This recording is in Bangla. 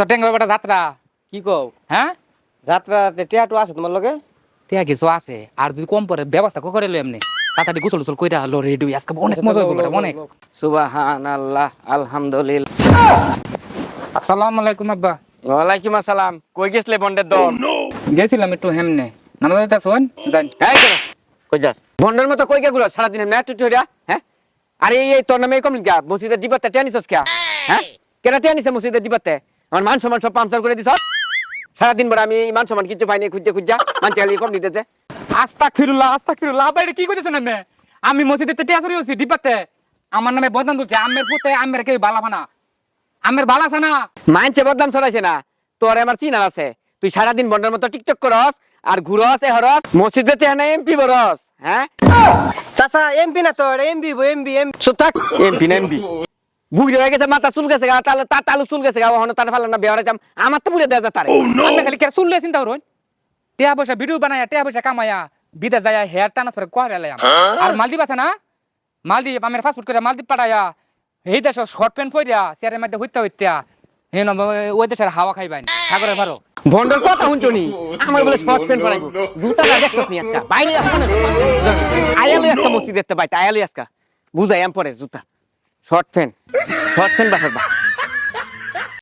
তো টেঙ্গা বেটা যাত্রা। কি কও? হ্যাঁ? যাত্রা টিয়াটু আছে তোমার লগে? ঠিক কিছু আছে। আর যদি কম পরে ব্যবস্থা করে লো এমনি। তাড়াতাড়ি গোসল গোসল কইরা লো রেডি আজকে অনেক মজা হবে বেটা অনেক। সুবাহান আল্লাহ আলহামদুলিল্লাহ। আসসালামু আলাইকুম আব্বা। ওয়ালাইকুম আসসালাম। কই গেছলে বন্ডের দল? গেছিলাম একটু হেমনে। নামাজ দিতে শোন জান এই কই যাস? বন্ডের মতো কই গেগুলো সারাদিন ম্যাচ টুটি হইরা হ্যাঁ? আরে এই এই তোর নামে কম কিয়া মসজিদের ডিবাতে টেনিসস কিয়া হ্যাঁ? কেন টেনিসে মসজিদের ডিবাতে আমার মান সম্মান সব পামচার করে দিছ? সারাদিন বড় আমি মান সম্মান কিছু পাইনি খুঁজতে খুঁজা মানছে খালি কম দিতেছে। আস্তাক ফিরুল্লাহ আস্তাক ফিরুল্লাহ বাইরে কি কইতেছেন আমি আমি মসজিদে টিয়াসরি হইছি ডিপাতে। আমার নামে বদনাম তুলছে। আমের পুতে আমের কেউ বালা ফানা আমের বালা আছে না? মানছে বদনাম ছড়াইছে না। তোর আমার চিনার আছে। তুই সারাদিন বন্ডের মতো টিকটক করস আর ঘুরস এ হরস মসজিদে তেহানা এমপি বরস হ্যাঁ? চাচা এমপি না তো এমবি এমবি এম চুপ থাক। এমপি না এমপি? বুঝে হয়ে গেছে মাথা চুল গেছে গা তাহলে তার তালু চুল গেছে গা ওখানে তার ফেলাম না বেহরে যাম আমার তো বুঝে দেওয়া যায় তারে আমি খালি কে শুনলে চিন্তা করুন টিয়া পয়সা ভিডিও বানায়া টিয়া পয়সা কামায়া বিদে যায় হেয়ার ট্রান্সফার করে লাম আর মালদ্বীপ আছে না? মালদ্বীপ আমার ফাস্টফুড করে মালদ্বীপ পাঠায়া এই দেশ শর্ট প্যান্ট পরিয়া চেয়ারের মধ্যে হইতে হইতে হে ন ওই দেশের হাওয়া খাইবাই সাগরের ভারো ভন্ডর কথা শুনছো নি? আমার বলে শর্ট প্যান্ট জুতা না দেখছস নি আজকা বাইরে আসছে না। আয়ালে আজকা মসজিদ দেখতে পাইতে আয়ালে আজকা। বুঝাই আম পরে জুতা। শর্ট ফ্যান শর্ট ফ্যান বাসার বা